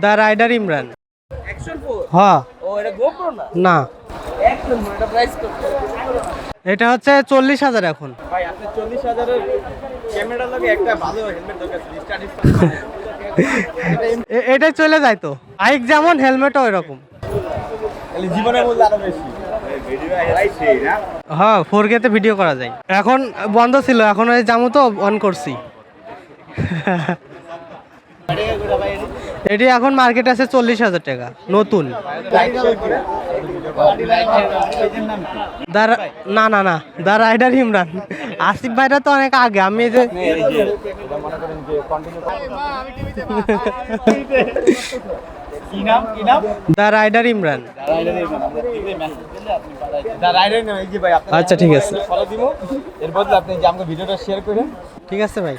দা rider Imran. Action হ। ও এটা GoPro না? এটা কত? এটা হচ্ছে চল্লিশ হাজার এখন। ভাই আপনি চল্লিশ হাজারের ক্যামেরা লাগে একটা ভালো হেলমেট দরকার ছিল স্টাডি এ- এটাই চলে যায় তো। বাইক যেমন হেলমেটও এরকম। হ্যাঁ ফোর তে ভিডিও করা যায়। এখন বন্ধ ছিল এখন ওই জামু তো অন করছি। এটি এখন মার্কেট আছে চল্লিশ হাজার টাকা নতুন। না না না দা রাইডার ইমরান। আসিফ ভাইরা তো অনেক আগে আমি যে দা রাইডার ইমরান। আচ্ছা, ঠিক আছে। এর বদলে আপনি যে আমাকে ভিডিওটা শেয়ার করেন। ঠিক আছে ভাই।